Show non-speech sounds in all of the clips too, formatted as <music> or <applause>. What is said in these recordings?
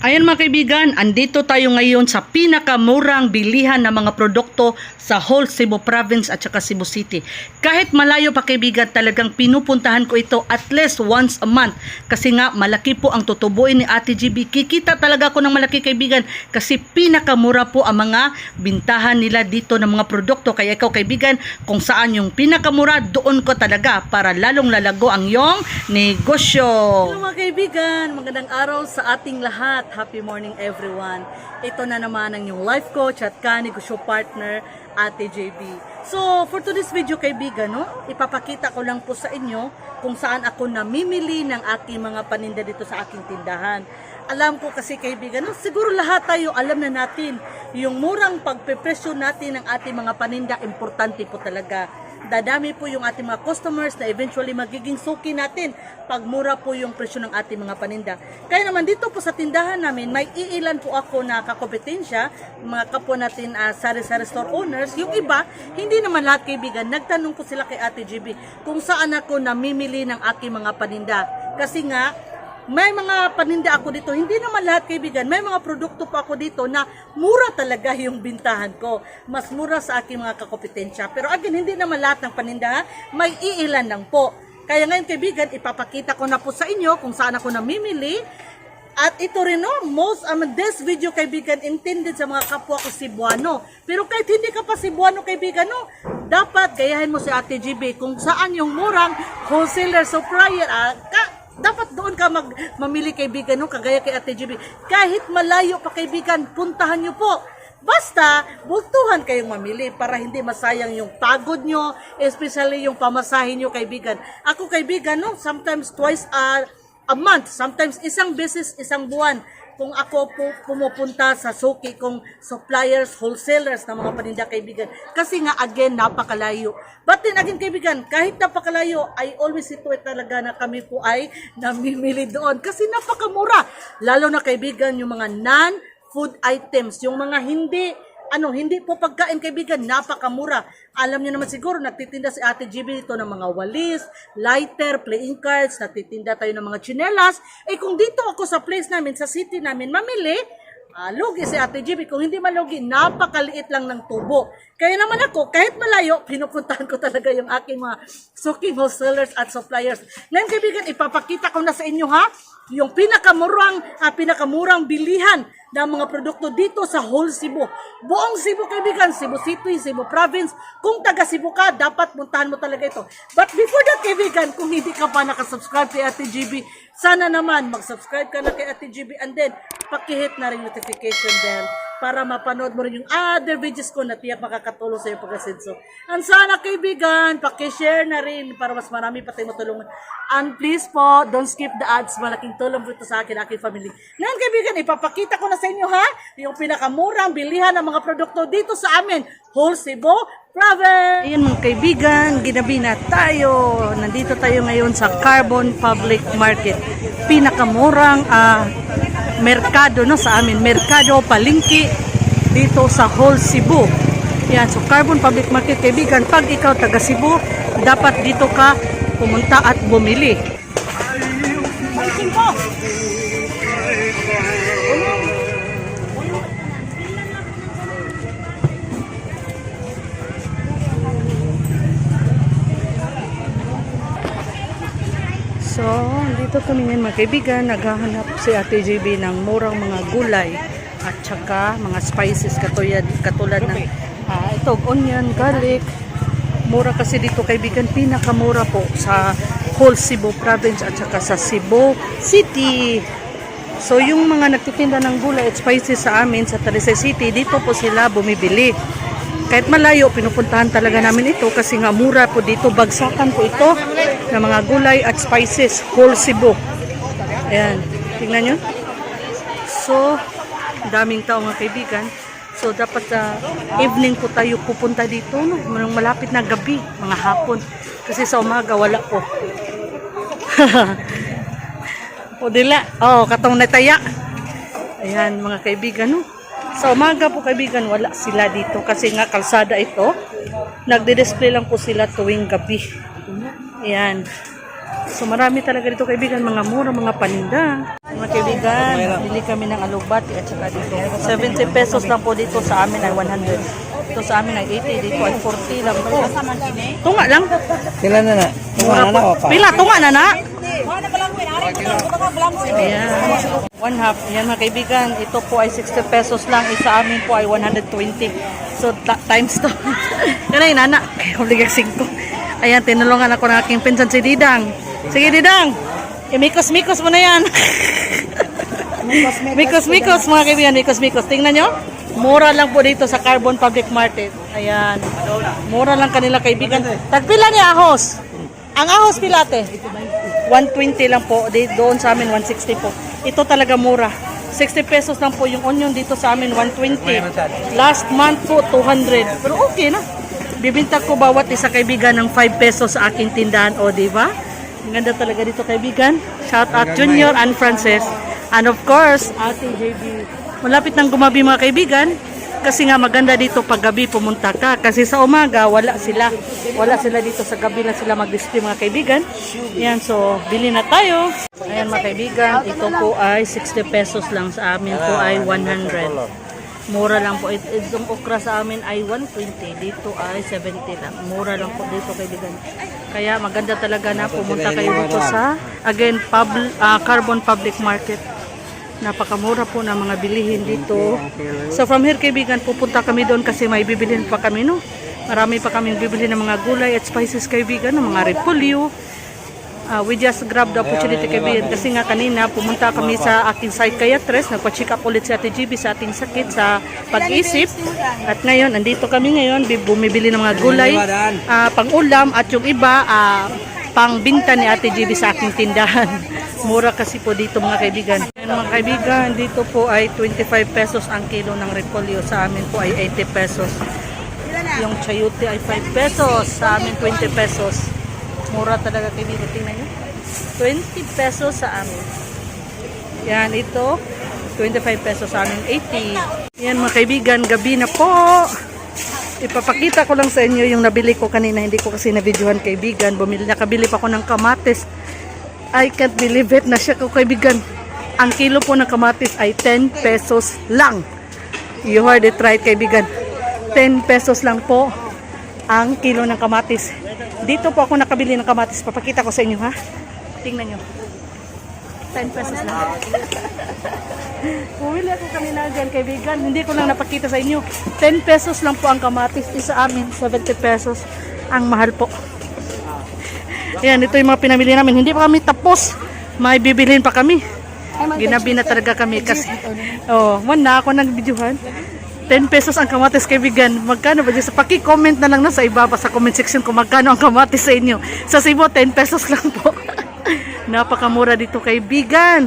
Ayan mga kaibigan, andito tayo ngayon sa pinakamurang bilihan ng mga produkto sa whole Cebu Province at saka Cebu City. Kahit malayo pa kaibigan, talagang pinupuntahan ko ito at least once a month. Kasi nga, malaki po ang tutubuin ni Ate GB. Kikita talaga ako ng malaki kaibigan kasi pinakamura po ang mga bintahan nila dito ng mga produkto. Kaya ikaw kaibigan, kung saan yung pinakamura, doon ko talaga para lalong lalago ang iyong negosyo. Hello mga kaibigan, magandang araw sa ating lahat. Happy morning everyone. Ito na naman ang yung life coach at kanegosyo partner, Ate JB. So, for today's video kaibigan, no, ipapakita ko lang po sa inyo kung saan ako namimili ng aking mga paninda dito sa aking tindahan. Alam ko kasi kaibigan, no, siguro lahat tayo alam na natin yung murang pagpepresyo natin ng ating mga paninda, importante po talaga dadami po yung ating mga customers na eventually magiging suki natin pag mura po yung presyo ng ating mga paninda. Kaya naman dito po sa tindahan namin, may iilan po ako na kakompetensya, mga kapwa natin uh, sari-sari store owners. Yung iba, hindi naman lahat kaibigan, nagtanong po sila kay Ate GB kung saan ako namimili ng aking mga paninda. Kasi nga, may mga paninda ako dito, hindi naman lahat kaibigan, may mga produkto pa ako dito na mura talaga yung bintahan ko. Mas mura sa aking mga kakompetensya. Pero again, hindi naman lahat ng paninda, may iilan lang po. Kaya ngayon kaibigan, ipapakita ko na po sa inyo kung saan ako namimili. At ito rin no, most um, this video kaibigan intended sa mga kapwa ko Cebuano. Pero kahit hindi ka pa Cebuano kaibigan no, dapat gayahin mo si Ate GB kung saan yung murang wholesaler supplier ka, dapat doon ka mag, mamili kaibigan no, kagaya kay Ate GB. Kahit malayo pa kaibigan, puntahan nyo po. Basta, bultuhan kayong mamili para hindi masayang yung pagod nyo, especially yung pamasahin nyo kaibigan. Ako kaibigan, no, sometimes twice a, a month, sometimes isang beses, isang buwan, kung ako po pumupunta sa suki kong suppliers, wholesalers ng mga paninda kaibigan. Kasi nga, again, napakalayo. But then again, kaibigan, kahit napakalayo, I always situate talaga na kami po ay namimili doon. Kasi napakamura. Lalo na kaibigan, yung mga non-food items, yung mga hindi ano, hindi po pagkain kaibigan, napakamura. Alam niyo naman siguro, nagtitinda si Ate GB dito ng mga walis, lighter, playing cards, nagtitinda tayo ng mga chinelas. Eh kung dito ako sa place namin, sa city namin, mamili, ah, lugi si Ate GB. Kung hindi malugi, napakaliit lang ng tubo. Kaya naman ako, kahit malayo, pinupuntahan ko talaga yung aking mga suking wholesalers at suppliers. Ngayon kaibigan, ipapakita ko na sa inyo ha, yung pinakamurang, ah, pinakamurang bilihan ng mga produkto dito sa whole Cebu. Buong Cebu kaibigan, Cebu City, Cebu Province. Kung taga Cebu ka, dapat puntahan mo talaga ito. But before that kaibigan, kung hindi ka pa nakasubscribe kay Ate GB, sana naman mag-subscribe ka na kay Ate GB and then pakihit na rin notification bell para mapanood mo rin yung other videos ko na tiyak makakatulong sa iyo pag-asenso. And sana kaibigan, pakishare na rin para mas marami pa tayong matulungan. And please po, don't skip the ads. Malaking tulong po ito sa akin, aking family. Ngayon kaibigan, ipapakita ko na sa inyo ha, yung pinakamurang bilihan ng mga produkto dito sa amin, Whole Cebu Province. Ayan mga kaibigan, ginabi na tayo. Nandito tayo ngayon sa Carbon Public Market. Pinakamurang ah, merkado no sa amin, merkado palingki dito sa whole Cebu. Yan, so Carbon Public Market kaibigan, pag ikaw taga Cebu, dapat dito ka pumunta at bumili. So, dito kami ngayon mga kaibigan, naghahanap si Ate JB ng murang mga gulay at saka mga spices katulad, katulad ng ah, ito, onion, garlic. Mura kasi dito kaibigan, pinakamura po sa whole Cebu province at saka sa Cebu City. So, yung mga nagtitinda ng gulay at spices sa amin sa Talisay City, dito po sila bumibili. Kahit malayo, pinupuntahan talaga namin ito kasi nga mura po dito. Bagsakan po ito ng mga gulay at spices. Whole Cebu. Ayan. Tingnan nyo. So, daming tao mga kaibigan. So, dapat sa evening po tayo pupunta dito. No? Malapit na gabi, mga hapon. Kasi sa umaga, wala po. <laughs> o dila. Oh, katong nataya. Ayan, mga kaibigan. No? Sa umaga po kaibigan, wala sila dito kasi nga kalsada ito. Nagdi-display lang po sila tuwing gabi. Ayan. So marami talaga dito kaibigan, mga mura, mga paninda. Mga kaibigan, bili kami ng alugbati at saka dito. 70 pesos lang po dito sa amin ay 100. Dito sa amin ay 80, dito ay 40 lang po. Tunga lang. Sila na na. Tunga na na. Pila, tunga na na. Ayan. One half. Yan mga kaibigan, ito po ay 60 pesos lang. Isa amin po ay 120. So, times to. Yan <laughs> ay, nana. Obligag 5. Ayan, tinulungan ako ng aking pinsan si Didang. Sige, Didang. Imikos-mikos mo na yan. Mikos-mikos mga kaibigan, mikos-mikos. Tingnan nyo. Mura lang po dito sa Carbon Public Market. Ayan. Mura lang kanila kaibigan. Tagpila niya ahos. Ang ahos pilate. 120 lang po. Doon sa amin 160 po. Ito talaga mura. 60 pesos lang po yung onion dito sa amin 120. Last month po 200. Pero okay na. Bibinta ko bawat isa kaibigan ng 5 pesos sa aking tindahan. O, di ba? Ang ganda talaga dito kaibigan. Shout out Junior and Frances. And of course, Ate JB. Malapit nang gumabi mga kaibigan. Kasi nga maganda dito pag gabi pumunta ka. Kasi sa umaga, wala sila. Wala sila dito sa gabi lang sila mag-display mga kaibigan. Yan, so bili na tayo. Ayan mga kaibigan, ito po ay 60 pesos lang sa amin po ay 100. Mura lang po. It, itong okra sa amin ay 120. Dito ay 70 lang. Mura lang po dito kaibigan. Kaya maganda talaga na pumunta kayo dito sa, again, pub, ah, Carbon Public Market. Napakamura po ng mga bilihin dito. So from here kaibigan, pupunta kami doon kasi may bibilhin pa kami no. Marami pa kaming bibili ng mga gulay at spices kaibigan, ng mga repolyo. Ah, we just grab the opportunity kaibigan kasi nga kanina pumunta kami sa aking psychiatrist, nagpa-check up ulit si Ate GB sa ating sakit sa pag-isip. At ngayon, andito kami ngayon, bi- bumibili ng mga gulay, ah, pang-ulam at yung iba, ah, pang-binta ni Ate GB sa aking tindahan. <laughs> Mura kasi po dito mga kaibigan. Ayan, mga kaibigan, dito po ay 25 pesos ang kilo ng repolyo. Sa amin po ay 80 pesos. Yung chayote ay 5 pesos. Sa amin 20 pesos. Mura talaga kaibigan. Tingnan nyo. 20 pesos sa amin. Yan, ito. 25 pesos sa amin. 80. Yan mga kaibigan, gabi na po. Ipapakita ko lang sa inyo yung nabili ko kanina. Hindi ko kasi na-videohan kaibigan. Bumili, nakabili pa ako ng kamatis. I can't believe it na siya ko kaibigan. Ang kilo po ng kamatis ay 10 pesos lang. You heard it right kaibigan. 10 pesos lang po ang kilo ng kamatis. Dito po ako nakabili ng kamatis. Papakita ko sa inyo ha. Tingnan nyo. 10 pesos lang. <laughs> Bumili ako kanina dyan, kaibigan. Hindi ko lang napakita sa inyo. 10 pesos lang po ang kamatis. Isa amin, 70 pesos. Ang mahal po. <laughs> Yan, ito yung mga pinamili namin. Hindi pa kami tapos. May bibilhin pa kami. Ginabi na talaga kami kasi. Oh, man na ako nag-videohan. 10 pesos ang kamatis kaibigan. Magkano ba dyan? Sa paki-comment na lang na sa ibaba sa comment section kung magkano ang kamatis sa inyo. Sa Cebu, 10 pesos lang po. <laughs> Napakamura dito kaibigan.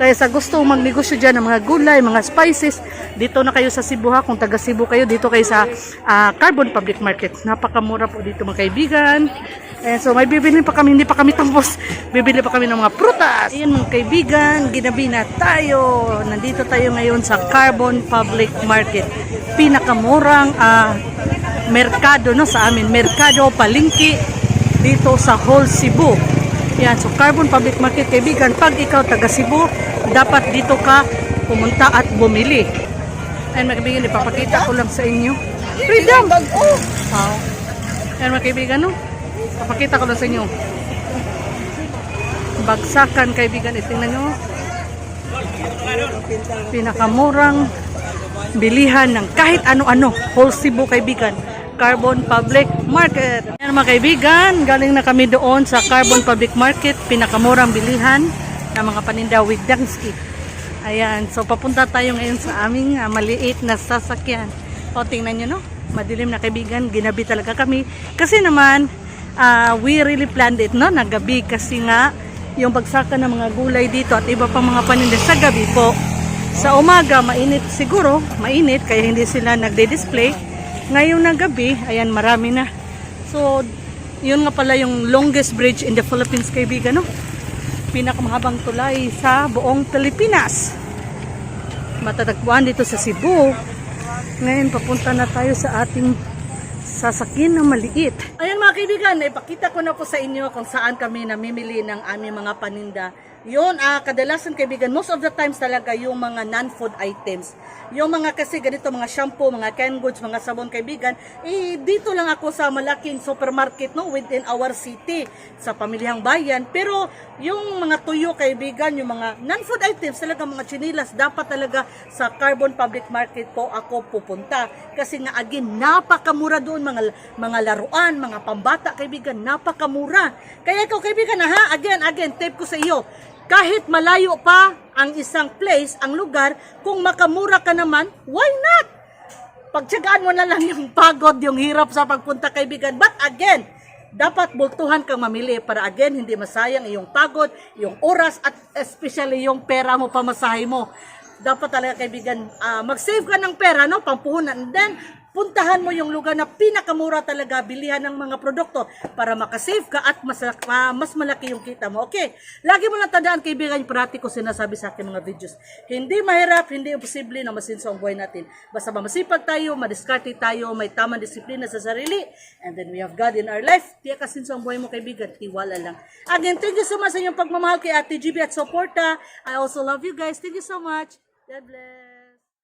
Kaya sa gusto magnegosyo dyan ng mga gulay, mga spices, dito na kayo sa Cebu ha. Kung taga Cebu kayo, dito kayo sa ah, Carbon Public Market. Napakamura po dito mga kaibigan. Eh, so may bibili pa kami, hindi pa kami <laughs> tapos. Bibili pa kami ng mga prutas. Ayan mga kaibigan, ginabi na tayo. Nandito tayo ngayon sa Carbon Public Market. Pinakamurang ah, merkado no sa amin. Merkado palingki dito sa Whole Cebu. Yan, so Carbon Public Market kaibigan, pag ikaw taga Cebu, dapat dito ka pumunta at bumili. Ayan mga kaibigan, ipapakita ko lang sa inyo. Freedom! Wow. Ayan mga kaibigan, no? Papakita ko lang sa inyo. Bagsakan kaibigan, itingnan nyo. Pinakamurang bilihan ng kahit ano-ano. Whole Cebu kaibigan. Carbon Public Market. Ayan mga kaibigan, galing na kami doon sa Carbon Public Market. Pinakamurang bilihan ng mga paninda with Dangsky. Ayan, so papunta tayo ngayon sa aming ah, maliit na sasakyan. O tingnan nyo no, madilim na kaibigan, ginabi talaga kami. Kasi naman, ah, we really planned it no, na gabi kasi nga yung bagsakan ng mga gulay dito at iba pang mga paninda sa gabi po. Sa umaga, mainit siguro, mainit, kaya hindi sila nagde-display. Ngayon na gabi, ayan, marami na. So, yun nga pala yung longest bridge in the Philippines, kaibigan, no? Pinakamahabang tulay sa buong Pilipinas. Matatagpuan dito sa Cebu. Ngayon, papunta na tayo sa ating sasakyan na maliit. Ayan kaibigan, ipakita ko na po sa inyo kung saan kami namimili ng aming mga paninda Yun, ah, kadalasan kaibigan, most of the times talaga yung mga non-food items. Yung mga kasi ganito, mga shampoo, mga canned goods, mga sabon kaibigan, eh, dito lang ako sa malaking supermarket no, within our city, sa pamilyang bayan. Pero yung mga tuyo kaibigan, yung mga non-food items, talaga mga chinilas, dapat talaga sa Carbon Public Market po ako pupunta. Kasi nga again, napakamura doon mga mga laruan, mga pambata kaibigan, napakamura. Kaya ikaw kaibigan, ha, again, again, tape ko sa iyo. Kahit malayo pa ang isang place, ang lugar, kung makamura ka naman, why not? Pagtsagaan mo na lang yung <laughs> pagod, yung hirap sa pagpunta kaibigan. But again, dapat bultuhan kang mamili para again hindi masayang iyong pagod, yung oras at especially yung pera mo pamasahe mo. Dapat talaga kaibigan ah, mag-save ka ng pera no pampuhunan and then puntahan mo yung lugar na pinakamura talaga bilihan ng mga produkto para makasave ka at mas, ah, mas malaki yung kita mo. Okay, lagi mo lang tandaan kaibigan yung parati ko sinasabi sa akin mga videos. Hindi mahirap, hindi imposible na masinso ang buhay natin. Basta ba masipag tayo, madiskarte tayo, may tamang disiplina sa sarili, and then we have God in our life. Tiyak kasinso ang buhay mo kaibigan, tiwala lang. Again, thank you so much sa inyong pagmamahal kay Ate GB at suporta. I also love you guys. Thank you so much. God bless.